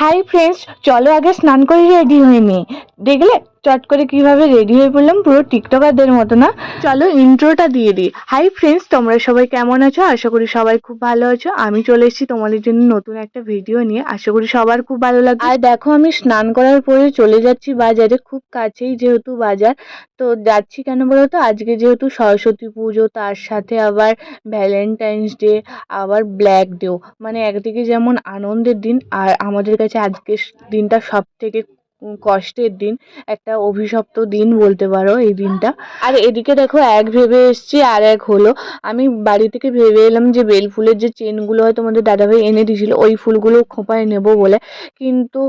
Hi friends চলো আগে স্নান করে রেডি হয়ে নিই। দেখলে? চট করে কীভাবে রেডি হয়ে পড়লাম পুরো টিকটকারদের মতো না। চলো ইন্ট্রোটা দিয়ে দিই। হাই ফ্রেন্ডস তোমরা সবাই কেমন আছো? আশা করি সবাই খুব ভালো আছো। আমি চলে এসেছি তোমাদের জন্য নতুন একটা ভিডিও নিয়ে। আশা করি সবার খুব ভালো লাগবে। আর দেখো, আমি স্নান করার পরে চলে যাচ্ছি বাজারে, খুব কাছেই যেহেতু বাজার। তো যাচ্ছি কেন বলো তো? আজকে যেহেতু সরস্বতী পুজো, তার সাথে আবার ভ্যালেন্টাইন্স ডে আবার ব্ল্যাক ডেও মানে একদিকে যেমন আনন্দের দিন, আর আমাদের কাছে আজকের দিনটা সব থেকে কষ্টের দিন, একটা অভিশপ্ত দিন বলতে পারো এই দিনটা। আর এদিকে দেখো, এক ভেবে এসছি আর এক হলো। আমি বাড়ি থেকে ভেবে এলাম যে বেল ফুলের যে চেনগুলো হয় তোমাদের দাদাভাই এনে দিয়েছিল, ওই ফুলগুলো খোঁপায় নেব বলে। কিন্তু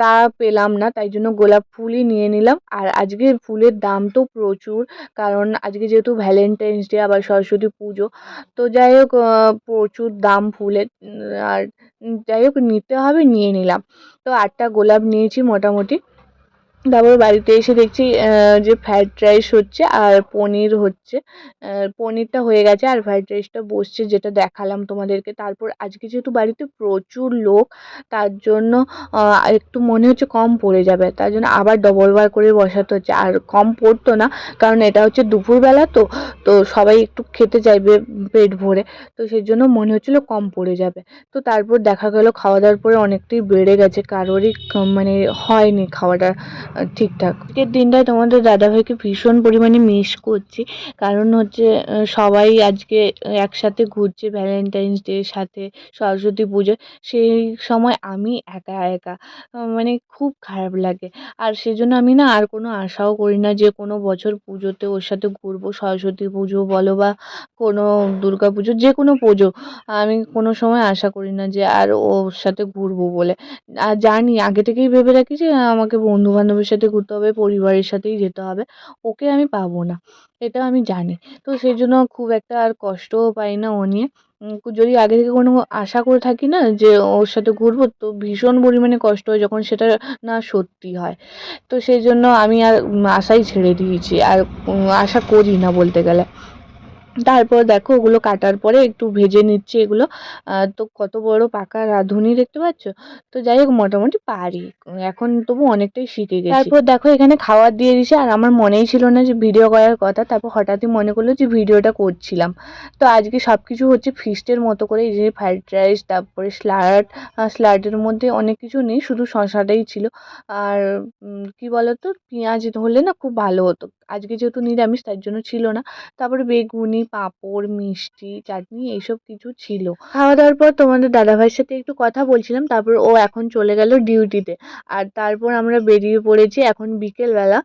তা পেলাম না, তাই জন্য গোলাপ ফুলই নিয়ে নিলাম। আর আজকে ফুলের দাম তো প্রচুর, কারণ আজকে যেহেতু ভ্যালেন্টাইন্স ডে, আবার সরস্বতী পুজো। তো যাই হোক প্রচুর দাম ফুলের আর যাই হোক নিতে হবে নিয়ে নিলাম। তো আটটা গোলাপ নিয়েছি মোটামুটি। তারপর বাড়িতে এসে দেখছি যে ফ্রায়েড রাইস হচ্ছে আর পনির হচ্ছে। পনিরটা হয়ে গেছে আর ফ্রায়েড রাইসটা বসছে যেটা দেখালাম তোমাদেরকে। তারপর আজকে যেহেতু বাড়িতে প্রচুর লোক, তার জন্য একটু মনে হচ্ছে কম পড়ে যাবে। তার জন্য আবার ডবল বার করে বসাতে হচ্ছে। আর কম পড়তো না, কারণ এটা হচ্ছে দুপুরবেলা তো তো সবাই একটু খেতে চাইবে পেট ভরে। তো সেই জন্য মনে হচ্ছিল কম পড়ে যাবে। তো তারপর দেখা গেল খাওয়া দাওয়ার পরে অনেকটাই বেড়ে গেছে। কারোরই মানে হয়নি খাওয়াটা। ঠিকঠাক। আজকের দিনটায় তোমাদের দাদাভাইকে ভীষণ পরিমাণে মিস করছি। কারণ হচ্ছে সবাই আজকে একসাথে ঘুরছে ভ্যালেন্টাইন্স ডের সাথে, সরস্বতী পুজো। সেই সময় আমি একা একা মানে খুব খারাপ লাগে। আর সেজন্য আমি না আর কোনো আশাও করি না যে কোনো বছর পুজোতে ওর সাথে ঘুরবো, সরস্বতী পুজো বলো বা কোনো দুর্গা পুজো, যে কোনো পুজো। আমি কোনো সময় আশা করি না যে আর ওর সাথে ঘুরবো বলে। আর জানি, আগে থেকেই ভেবে রাখি যে আমাকে বন্ধু বান্ধবের সাথে ঘুরতে হবে, পরিবারের সাথেই যেতে হবে, ওকে আমি পাবো না, এটা আমি জানি। তো সেই জন্য খুব একটা আর কষ্টও পাই না ও নিয়ে। যদি আগে থেকে কোনো আশা করে থাকি না যে ওর সাথে ঘুরবো, তো ভীষণ পরিমাণে কষ্ট হয় যখন সেটা না সত্যি হয়। তো সেই জন্য আমি আর আশাই ছেড়ে দিয়েছি, আর আশা করি না বলতে গেলে। তারপর দেখো ওগুলো কাটার পরে একটু ভেজে নিচ্ছি এগুলো। তো কত বড় পাকা রাঁধুনি দেখতে পাচ্ছ? তো যাই হোক, মোটামুটি পারি। এখন তবু অনেকটাই শিখে গেছি। তারপর দেখো এখানে খাবার দিয়ে দিছে আর আমার মনেই ছিল না যে ভিডিও করার কথা, তারপর হঠাৎই মনে করল যে ভিডিওটা করছিলাম। তো আজকে সব কিছু হচ্ছে ফিস্টের মতো করে, এই যে ফ্রাইড রাইস তারপরে স্যালাড স্যালাডের মধ্যে অনেক কিছু নেই, শুধু শসাটাই ছিল। আর কি বলতো, পেঁয়াজ হলে না খুব ভালো হতো। আজকে যেহেতু নিরামিষ, তার জন্য ছিল না। তারপরে বেগুনি পাঁপড় মিষ্টি চাটনি এইসব কিছু ছিল। খাওয়া দাওয়ার পর তোমাদের দাদাভাইয়ের সাথে একটু কথা বলছিলাম তারপর ও এখন চলে গেল ডিউটিতে। আর তারপর আমরা বেরিয়ে পড়েছি এখন বিকেলবেলা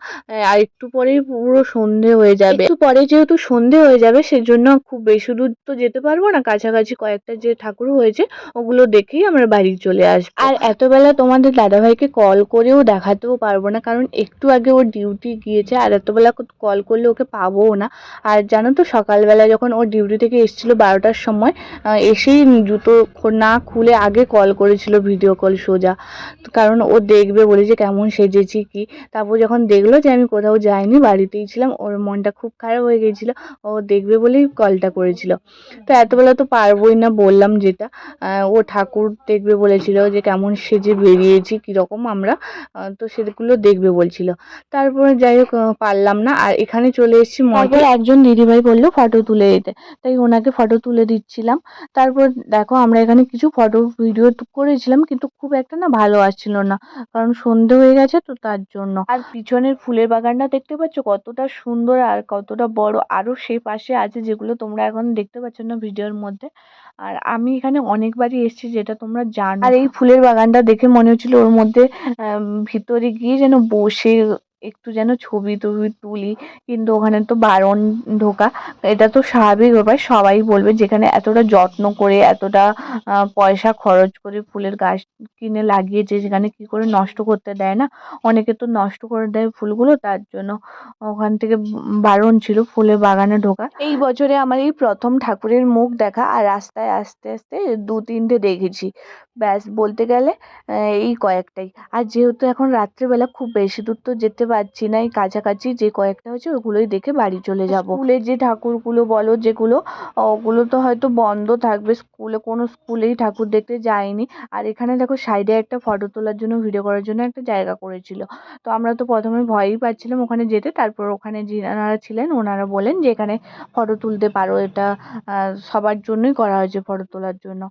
আর একটু পরেই পুরো সন্ধে হয়ে যাবে। একটু পরে যেহেতু সন্ধে হয়ে যাবে সেজন্য খুব বেশি দূর তো যেতে পারব না। কাছাকাছি কয়েকটা যে ঠাকুর হয়েছে ওগুলো দেখেই আমরা বাড়ি চলে আসব। আর এতবেলা তোমাদের দাদাভাইকে কল করেও দেখাতেও পারব না কারণ একটু আগে ও ডিউটি গিয়েছে আর এতবেলা কল করলে ওকে পাবোও না। আর জানো তো সকালবেলা যখন ও ডিউটি থেকে এসেছিল বারোটার সময় এসেই জুতো না খুলে আগে কল করেছিল ভিডিও কল সোজা। কারণ ও দেখবে বলে যে কেমন সেজেছি কি। তারপর যখন দেখল যে আমি কোথাও যাইনি, বাড়িতেই ছিলাম, ওর মনটা খুব খারাপ হয়ে গিয়েছিল ও দেখবে বলেই কলটা করেছিল। তো এতবেলা তো পারবোই না বললাম যেটা। ও ঠাকুর দেখবে বলেছিল যে কেমন সেজে বেরিয়েছি, কীরকম আমরা। তো সেগুলো দেখবে বলছিল। তারপরে যাই হোক পারলাম না। আর এখানে চলে এসেছি তারপর একজন দিদিভাই বলল, ফটো তুলে দিতে তাই ওনাকে ফটো তুলে দিচ্ছিলাম। তারপর দেখো আমরা এখানে কিছু ফটো ভিডিও করেছিলাম, কিন্তু খুব একটা না ভালো আসছিল না, কারণ সন্ধে হয়ে গেছে তো তার জন্য। আর পিছনের ফুলের বাগানটা দেখতে পাচ্ছ কতটা সুন্দর আর কতটা বড় আরও সেই পাশে আছে যেগুলো তোমরা এখন দেখতে পাচ্ছ না ভিডিওর মধ্যে। আর আমি এখানে অনেকবারই এসেছি যেটা তোমরা জানো। আর এই ফুলের বাগানটা দেখে মনে হচ্ছিল ওর মধ্যে ভিতরে গিয়ে যেন বসে একটু যেন ছবি টবি তুলি, কিন্তু ওখানে তো বারণ ঢোকা, এটা তো স্বাভাবিক ব্যাপার, সবাই বলবে যেখানে এতটা যত্ন করে, এতটা পয়সা খরচ করে ফুলের গাছ কিনে লাগিয়েছে সেখানে কি করে নষ্ট করতে দেয় না? অনেকে তো নষ্ট করে দেয় ফুলগুলো, তার জন্য ওখান থেকে বারণ ছিল ফুলের বাগানে ঢোকা। এই বছরে আমার এই প্রথম ঠাকুরের মুখ দেখা, আর রাস্তায় আস্তে আস্তে দু তিনটে দেখেছি। ব্যাস বলতে গেলে এই কয়েকটাই। আর যেহেতু এখন রাত্রেবেলা খুব বেশি দূর তো যেতে পারছি না, এই কাছাকাছি যে কয়েকটা হচ্ছে ওগুলোই দেখে বাড়ি চলে যাব। স্কুলের যে ঠাকুরগুলো বলো যেগুলো, ওগুলো তো হয়তো বন্ধ থাকবে, স্কুলে কোনো স্কুলেই ঠাকুর দেখতে যায়নি। আর এখানে দেখো সাইডে একটা ফটো তোলার জন্য, ভিডিও করার জন্য একটা জায়গা করেছিল। তো আমরা তো প্রথমে ভয়ই পাচ্ছিলাম ওখানে যেতে, তারপর ওখানে যিনারা ছিলেন ওনারা বলেন যে এখানে ফটো তুলতে পারো, এটা সবার জন্যই করা হয়েছে ফটো তোলার জন্য।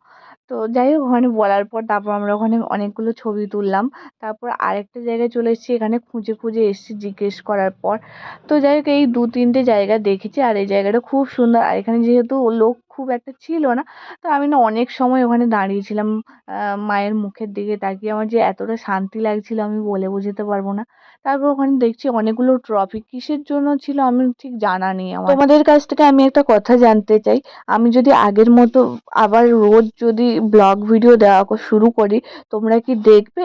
তো যাই হোক ওখানে বলার পর তারপর আমরা ওখানে অনেকগুলো ছবি তুললাম। তারপর আরেকটা জায়গায় চলে এসেছি, এখানে খুঁজে খুঁজে এসেছি জিজ্ঞেস করার পর। তো যাই হোক এই দু তিনটে জায়গা দেখেছি আর এই জায়গাটা খুব সুন্দর। আর এখানে যেহেতু লোক খুব একটা ছিল না। তো আমি না অনেক সময় ওখানে দাঁড়িয়েছিলাম মায়ের মুখের দিকে তাকিয়ে। আমার যে এতটা শান্তি লাগছিল আমি বলে বোঝাতে পারব না। তারপর ওখানে দেখছি অনেকগুলো ট্রফি কিসের জন্য ছিল আমি ঠিক জানা নেই আমার। তোমাদের কাছ থেকে আমি একটা কথা জানতে চাই। আমি যদি আগের মতো আবার রোজ যদি ব্লগ ভিডিও দেওয়া শুরু করি, তোমরা কি দেখবে?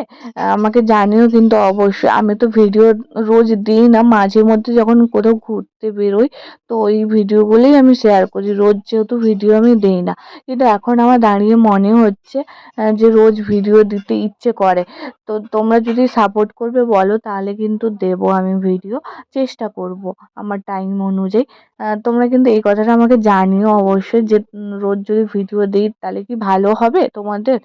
আমাকে জানিও কিন্তু অবশ্যই। আমি তো ভিডিও রোজ দিই না। মাঝে মধ্যে যখন কোথাও ঘুরতে বেরোই, তো ওই ভিডিওগুলোই আমি শেয়ার করি। রোজ যেহেতু ভিডিও আমি দিই না। কিন্তু এখন আমার দাঁড়িয়ে মনে হচ্ছে যে রোজ ভিডিও দিতে ইচ্ছে করে। তো তোমরা যদি সাপোর্ট করবে বলো, তাহলে কিন্তু দেব আমি ভিডিও চেষ্টা করব আমার টাইম অনুযায়ী। তোমরা কিন্তু এই কথাটা আমাকে জানিও অবশ্যই যে রোজ যদি ভিডিও দিই, তাহলে কি ভালো হবে তোমাদের?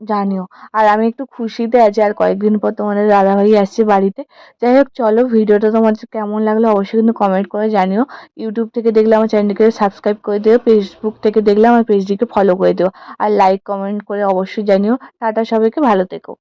জানিও। আর আমি একটু খুশিতে আছি, আর কয়েকদিন পর তোমাদের দাদাভাই আসছে বাড়িতে। যাই হোক, চলো ভিডিওটা তোমাদের কেমন লাগল অবশ্যই কিন্তু কমেন্ট করে জানিও। ইউটিউব থেকে দেখলে আমার চ্যানেলটিকে সাবস্ক্রাইব করে দিও ফেসবুক থেকে দেখলে আমার পেজটিকে ফলো করে দিও। আর লাইক কমেন্ট করে অবশ্যই জানিও। টাটা সবাইকে, ভালো থেকো।